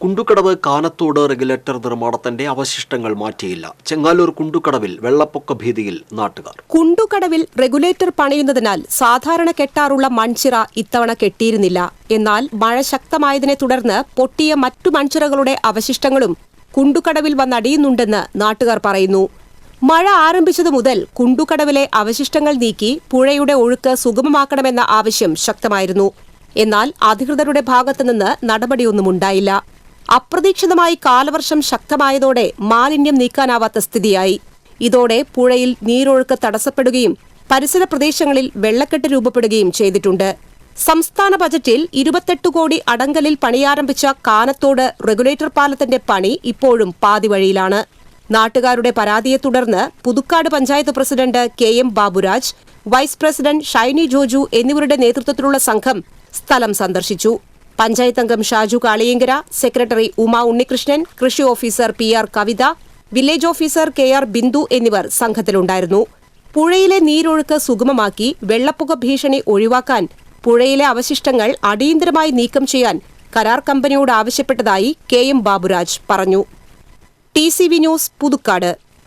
Kundukadavu Kanathodu regulator നിർമ്മാണത്തിന്റെ അവശിഷ്ടങ്ങൾ മാറ്റിയില്ല. ചെങ്ങാലൂർ കുണ്ടുകടവിൽ വെള്ളപ്പൊക്ക ഭീതിയിൽ നാട്ടുകാർ. കുണ്ടുകടവിൽ റെഗുലേറ്റർ പണിയുന്നതിനാൽ സാധാരണ കെട്ടാറുള്ള മൺചിറ ഇത്തവണ കെട്ടിയിരുന്നില്ല. എന്നാൽ മഴ ശക്തമായതിനെ തുടർന്ന് പൊട്ടിയ മറ്റു മൺചിറകളുടെ അവശിഷ്ടങ്ങളും കുണ്ടുകടവിൽ വന്നടിയുന്നുണ്ടെന്ന് നാട്ടുകാർ പറയുന്നു. മഴ ആരംഭിച്ചതു മുതൽ കുണ്ടുകടവിലെ അവശിഷ്ടങ്ങൾ നീക്കി പുഴയുടെ ഒഴുക്ക് സുഗമമാക്കണമെന്ന ആവശ്യം ശക്തമായിരുന്നു. എന്നാൽ അധികൃതരുടെ ഭാഗത്തുനിന്ന് നടപടിയൊന്നുമുണ്ടായില്ല അപ്രതീക്ഷിതമായി കാലവർഷം ശക്തമായതോടെ മാലിന്യം നീക്കാനാവാത്ത സ്ഥിതിയായി. ഇതോടെ പുഴയിൽ നീരൊഴുക്ക് തടസ്സപ്പെടുകയും പരിസര പ്രദേശങ്ങളിൽ വെള്ളക്കെട്ട് രൂപപ്പെടുകയും ചെയ്തിട്ടുണ്ട്. സംസ്ഥാന ബജറ്റിൽ ഇരുപത്തെട്ട് കോടി അടങ്കലിൽ പണിയാരംഭിച്ച കാനത്തോട് റെഗുലേറ്റർ പാലത്തിന്റെ പണി ഇപ്പോഴും പാതിവഴിയിലാണ് നാട്ടുകാരുടെ പരാതിയെ തുടർന്ന് Puthukkad panchayat president K M Baburaj vice president Shiny Joju എന്നിവരുടെ നേതൃത്വത്തിലുള്ള സംഘം സ്ഥലം സന്ദർശിച്ചു. പഞ്ചായത്ത് അംഗം ഷാജു കാളിയങ്കര സെക്രട്ടറി ഉമ ഉണ്ണികൃഷ്ണൻ കൃഷി officer P R Kavitha village officer K R Bindu എന്നിവർ സംഘത്തിലുണ്ടായിരുന്നു. പുഴയിലെ നീരൊഴുക്ക് സുഗമമാക്കി വെള്ളപ്പുക ഭീഷണി ഒഴിവാക്കാൻ പുഴയിലെ അവശിഷ്ടങ്ങൾ അടിയന്തരമായി നീക്കം ചെയ്യാൻ കരാർ കമ്പനിയോട് ആവശ്യപ്പെട്ടതായി കെ എം ബാബുരാജ് പറഞ്ഞു. T C V news Puthukkad.